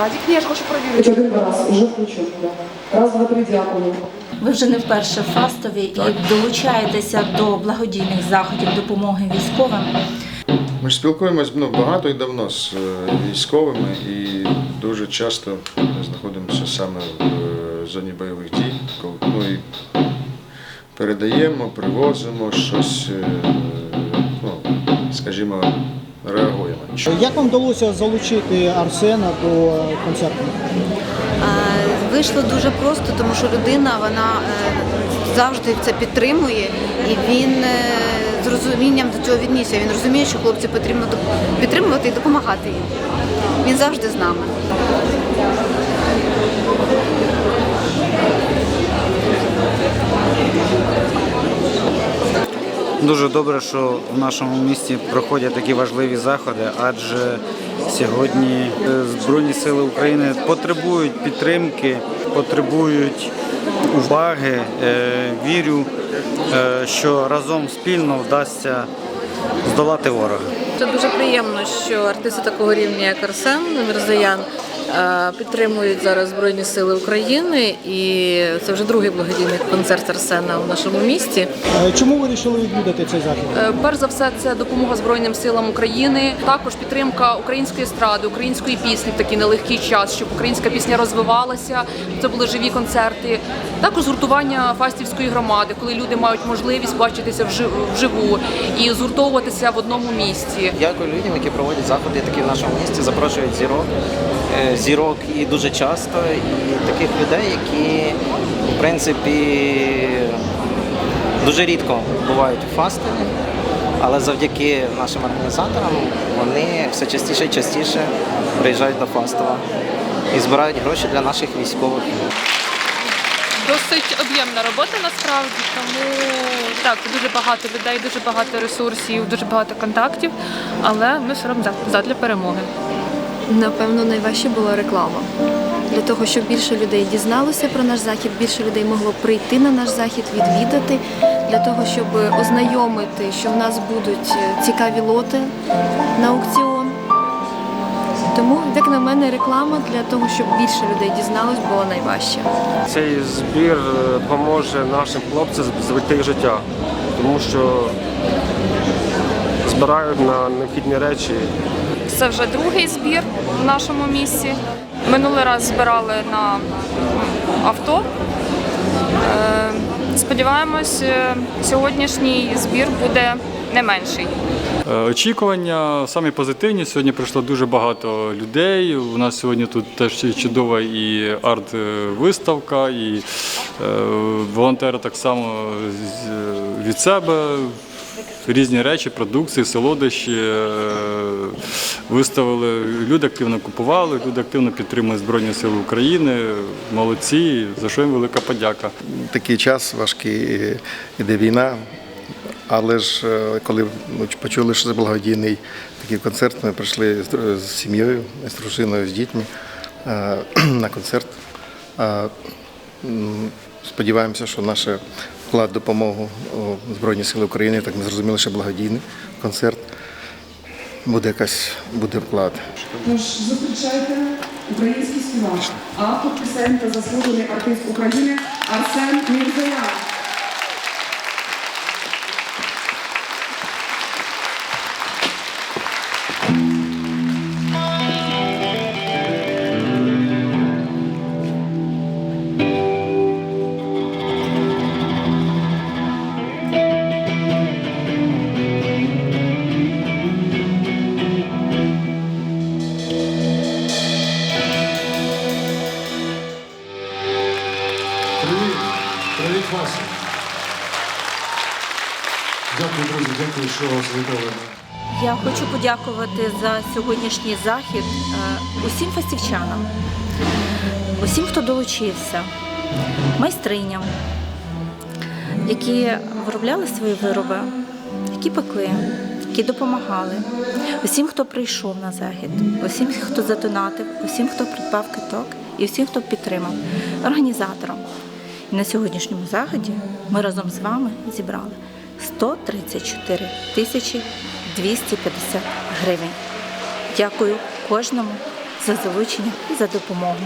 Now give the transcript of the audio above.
Радік, ні, я ж хочу перевірити. Один раз, уже включено. да. Раз, два, три, дякую. Ви вже не вперше в Фастові і долучаєтеся до благодійних заходів допомоги військовим. Ми ж спілкуємось ну, багато і давно з е, військовими і дуже часто знаходимося саме в е, зоні бойових дій. коли- Ну, і передаємо, привозимо щось, е, ну, скажімо, реагуємо. Як вам вдалося залучити Арсена до концерту? Е, Вийшло дуже просто, тому що людина вона е, завжди це підтримує, і він е, з розумінням до цього віднісся. Він розуміє, що хлопці потрібно підтримувати і допомагати їм. Він завжди з нами. Дуже добре, що в нашому місті проходять такі важливі заходи, адже сьогодні е, Збройні Сили України потребують підтримки, потребують уваги. Е, Вірю, е, що разом спільно вдасться здолати ворога. Це дуже приємно, що артисти такого рівня, як Арсен Мірзаян, е, підтримують зараз Збройні Сили України, і це вже другий благодійний концерт Арсена у нашому місті. Е, Чому ви вирішили відвідати цей захід? Е, Перш за все, це допомога Збройним силам України. Також підтримка української естради, української пісні в такий нелегкий час, щоб українська пісня розвивалася. Це були живі концерти. Також згуртування фастівської громади, коли люди мають можливість бачитися вживу і згуртовуватися в одному місці. Дякую людям, які проводять заходи такі в нашому місті, запрошують зірок, е, зірок і дуже часто, і таких людей, які в принципі дуже рідко бувають у фастові, але завдяки нашим організаторам вони все частіше і частіше приїжджають до Фастова і збирають гроші для наших військових. Досить об'ємна робота насправді, тому так дуже багато людей, дуже багато ресурсів, дуже багато контактів, але ми все робимо задля перемоги. Напевно, найважче була реклама. Для того, щоб більше людей дізналося про наш захід, більше людей могло прийти на наш захід, відвідати, для того, щоб ознайомити, що в нас будуть е, цікаві лоти на аукціон. Тому, як на мене, реклама для того, щоб більше людей дізналось, була найважча. Цей збір е, допоможе нашим хлопцям зберегти життя, тому що збирають на необхідні речі. Це вже другий збір в нашому місці. Минулий раз збирали на авто. Е, Сподіваємось, е, сьогоднішній збір буде не менший. Е, Очікування самі позитивні. Сьогодні прийшло дуже багато людей. У нас сьогодні тут теж чудова і арт-виставка, і волонтери так само від себе. Різні речі, продукції, солодощі е, виставили. Люди активно купували, люди активно підтримують Збройні Сили України. Молодці, за що їм велика подяка. Такий час важкий, іде війна. Але ж е, коли почули, що це благодійний такий концерт, ми прийшли з- сім'єю, з дружиною, з дітьми е, на концерт. Сподіваємося, що наш вклад допомогу Збройні Сили України, так ми зрозуміли, що благодійний концерт буде якась буде вклад. Тож зустрічайте український співак, автор пісень та заслужений артист України Арсен Мірзаян. Привіт Вася. Дякую, друзі, дякую, що завітали. Я хочу подякувати за сьогоднішній захід е, усім фастівчанам, усім, хто долучився, майстриням, які виробляли свої вироби, які пекли, які допомагали, усім, хто прийшов на захід, усім, хто задонатив, усім, хто придбав киток і всім, хто підтримав, організаторам. На сьогоднішньому заході ми разом з вами зібрали 134 тисячі 250 гривень. Дякую кожному, за залучення і за допомогу.